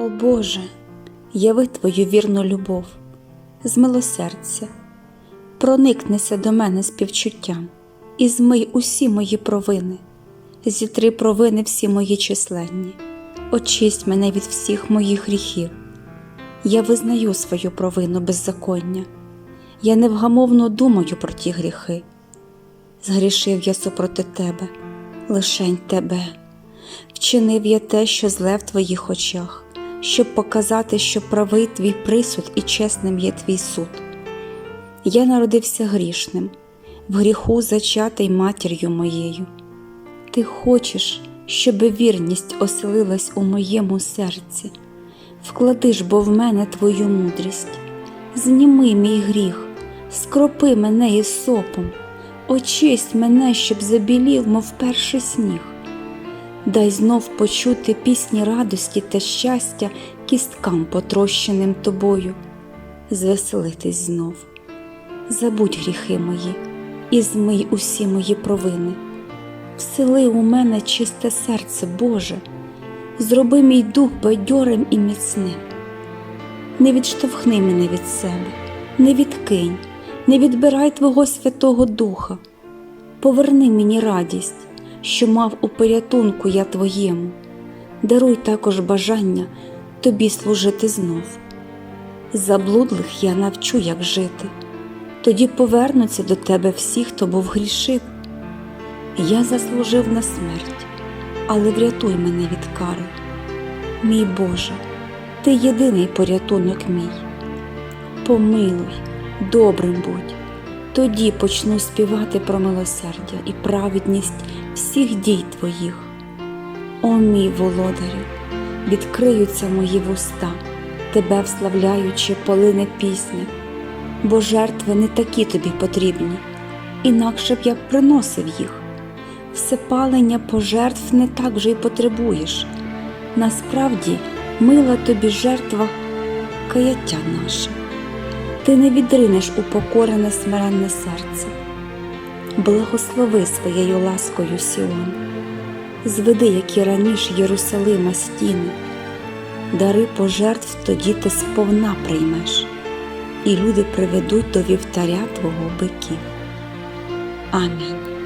О Боже, яви Твою вірну любов, змилосердя, проникнися до мене співчуттям і змий усі мої провини, зітри провини всі мої численні, очисть мене від всіх моїх гріхів. Я визнаю свою провину беззаконня, я невгамовно думаю про ті гріхи. Згрішив я супроти тебе, лишень тебе. Вчинив я те, що зле в твоїх очах, щоб показати, що правий твій присуд і чесним є твій суд. Я народився грішним, в гріху зачатий матір'ю моєю. Ти хочеш, щоб вірність оселилась у моєму серці. Вклади ж бо в мене твою мудрість, зніми мій гріх, скропи мене із сопом, очисть мене, щоб забілів, мов перший сніг. Дай знов почути пісні радості та щастя кісткам, потрощеним тобою, звеселитись знов. Забудь гріхи мої і змий усі мої провини. Всили у мене чисте серце, Боже, зроби мій дух бадьорим і міцним. Не відштовхни мене від себе, не відкинь, не відбирай Твого Святого Духа, поверни мені радість що мав у порятунку я твоєму, даруй також бажання тобі служити знов. Заблудлих я навчу, як жити, тоді повернуться до тебе всі, хто був грішив. Я заслужив на смерть, але врятуй мене від кари. Мій Боже, ти єдиний порятунок мій. Помилуй, добрим будь тоді почну співати про милосердя і праведність всіх дій твоїх. О мій володарю, відкриються мої вуста, тебе вславляючи, полине пісня, бо жертви не такі тобі потрібні, інакше б я приносив їх. Всепалення пожертв не так вже й потребуєш. Насправді, мила тобі жертва каяття наше ти не відринеш упокорене смиренне серце. Благослови своєю ласкою Сіон, зведи, як і раніше Єрусалима стіни, дари пожертв тоді ти сповна приймеш, і люди приведуть до вівтаря твого биків. Амінь.